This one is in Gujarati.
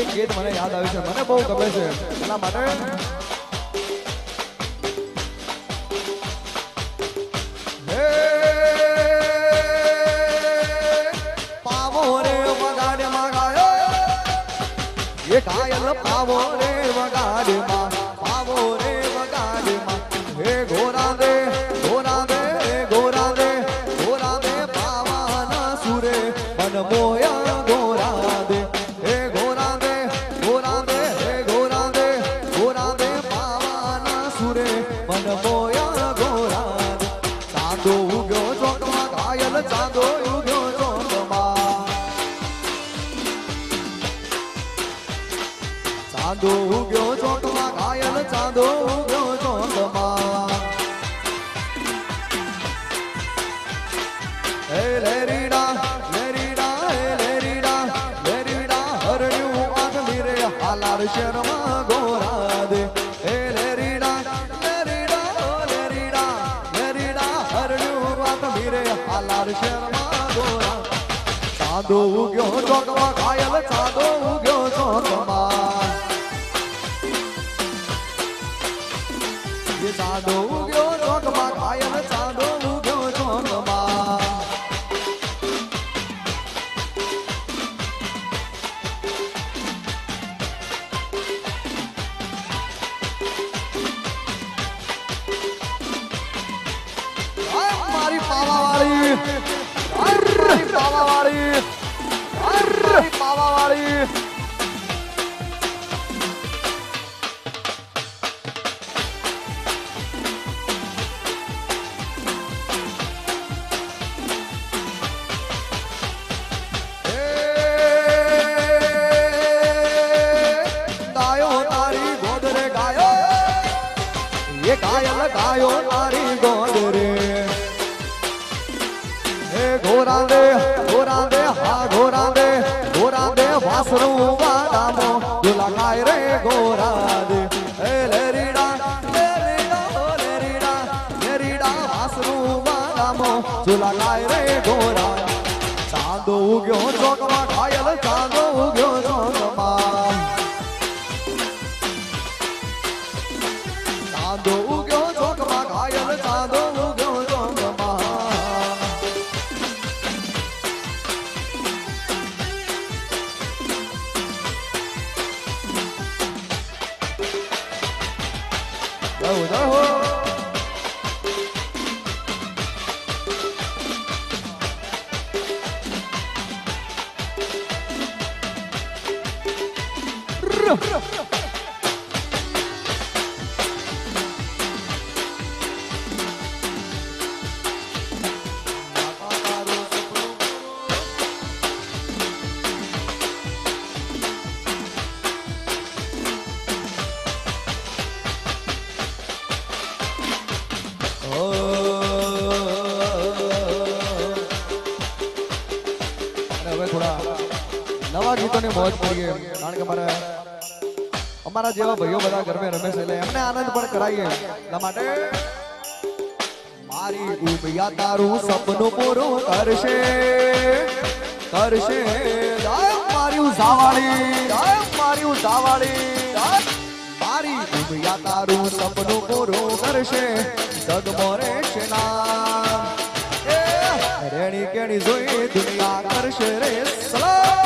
એક ગીત મને યાદ આવ્યું છે. મને બહુ ગમે છે. એટલા માટે પાવો રે વગાડે ચાંદો ઉગ્યો ચોકમાં ઘાયલ ચાંદો. ઉગ્યો ચોકમાં હે લેરીડા લેરીડા હે લેરીડા લેરીડા હરણ્યું હાલાર શેરમાં ગોરા. ચાંદો ઉગ્યો ચોકમાં ઘાયલ ચાંદો ઉગ્યો પાવાવાળી મારી પાવાવાળી મારી પાવાવાળી ગાયો તારી ગોદ રે. દુલા ગાય રે ઘોરા ચાંદો ઉગ્યો ચોકમાં ખાયલ ચાંદો ઉગ્યો ચોકમાં જય હો, જય નવા મોજ કરીએ. કારણ કે મારે અમારા જેવા ભાઈઓ બધા ગરબે રમે છે એટલે એમને આનંદ પણ કરાવીએ. એટલા માટે મારી ઉબિયા તારું સપનું પૂરું કરશે. કરશે. મારી ઉઝાવાળી મારી ઉઝાવાળી મારી ઉબિયા તારું સપનું પૂરું કરશે. જગમોરે છે ના રેણી કેણી જોઈ દુનિયા કરશે રે સલામ